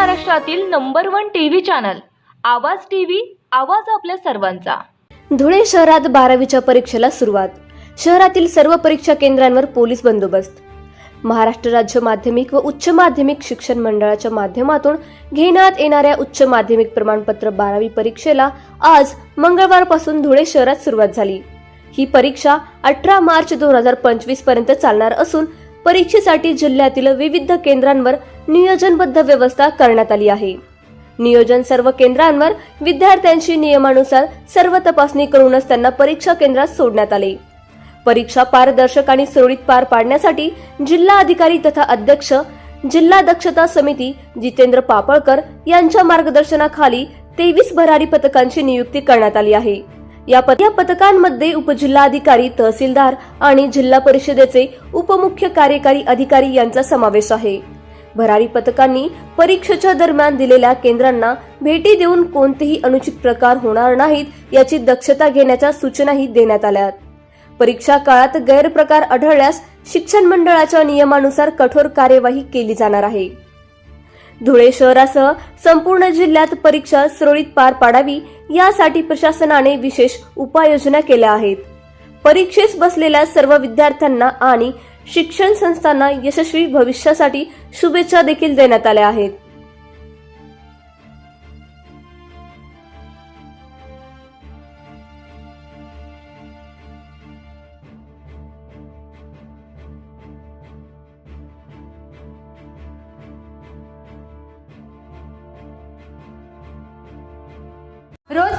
महाराष्ट्रातील number one TV channel Awaaz TV आवाज आपल्या सर्वांचा. धुळे शहरात बारावीच्या परीक्षेला सुरुवात. शहरातील सर्व परीक्षा केंद्रांवर पोलीस बंदोबस्त. महाराष्ट्र राज्य माध्यमिक व उच्च माध्यमिक शिक्षण मंडळाच्या माध्यमातून घेण्यात येणाऱ्या उच्च माध्यमिक प्रमाणपत्र बारावी परीक्षेला आज मंगळवारपासून धुळे शहरात सुरुवात झाली. ही परीक्षा अठरा मार्च दोन हजार पंचवीसपर्यंत चालणार असून परीक्षेसाठी जिल्ह्यातील विविध केंद्रांवर नियोजनबद्ध व्यवस्था करण्यात आली आहे. नियोजन सर्व केंद्रांवर विद्यार्थ्यांशी नियमानुसार सर्व तपासणी करूनच त्यांना परीक्षा केंद्रात सोडण्यात आले. परीक्षा पारदर्शक आणि सुरळीत पार पाडण्यासाठी जिल्हा अधिकारी तथा अध्यक्ष जिल्हा दक्षता समिती जितेंद्र पापळकर यांच्या मार्गदर्शनाखाली तेवीस भरारी पथकांची नियुक्ती करण्यात आली आहे. या पथकांमध्ये उपजिल्हाधिकारी तहसीलदार आणि जिल्हा परिषदेचे उपमुख्य कार्यकारी अधिकारी यांचा समावेश आहे. भरारी पथकांनी परीक्षेच्या दरम्यान दिलेल्या केंद्रांना भेटी देऊन कोणतेही अनुचित प्रकार होणार नाहीत याची दक्षता घेण्याच्या सूचनाही देण्यात आल्या परीक्षा काळात गैरप्रकार आढळल्यास शिक्षण मंडळाच्या नियमानुसार कठोर कार्यवाही केली जाणार आहे. धुळे शहरासह संपूर्ण जिल्ह्यात परीक्षा सुरळीत पार पाडावी यासाठी प्रशासनाने विशेष उपाययोजना केल्या आहेत. परीक्षेस बसलेल्या सर्व विद्यार्थ्यांना आणि शिक्षण संस्थांना यशस्वी भविष्यासाठी शुभेच्छा देखील देण्यात आल्या आहेत.